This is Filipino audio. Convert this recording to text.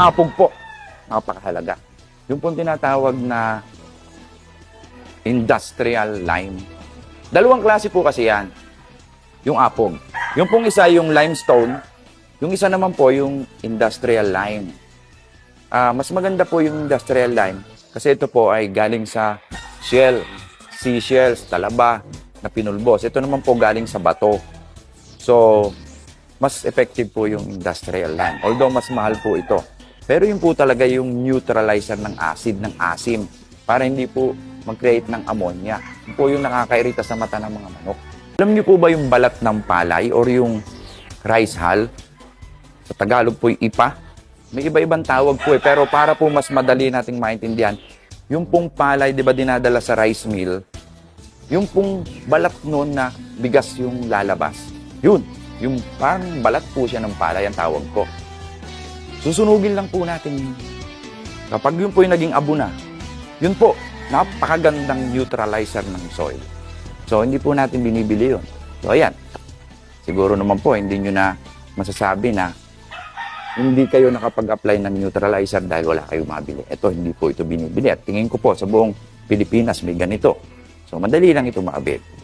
apog po. Napakahalaga. Yung pong tinatawag na industrial lime. Dalawang klase po kasi yan. Yung apog. Yung pong isa yung limestone, yung isa naman po yung industrial lime. Ah, mas maganda po yung industrial lime kasi ito po ay galing sa shell, seashells, talaba na pinulbos. Ito naman po galing sa bato. So, mas effective po yung industrial lime. Although mas mahal po ito. Pero yun po talaga yung neutralizer ng acid, ng asim. Para hindi po mag-create ng ammonia. Yun po yung nakakairita sa mata ng mga manok. Alam niyo po ba yung balat ng palay or yung rice hull? Sa Tagalog po yung ipa. May iba-ibang tawag po eh. Pero para po mas madali nating maintindihan, yung pong palay, di ba dinadala sa rice mill, yung pong balat noon na bigas yung lalabas. Yun, yung parang balat po siya ng palay ang tawag ko. Susunugin lang po natin yun. Kapag yun po yung naging abo na, yun po, napakagandang neutralizer ng soil. So, hindi po natin binibili yun. So, ayan. Siguro naman po, hindi nyo na masasabi na hindi kayo nakapag-apply ng neutralizer dahil wala kayong mabili. Ito, hindi po ito binibili. At tingin ko po, sa buong Pilipinas may ganito. So, madali lang ito maabit.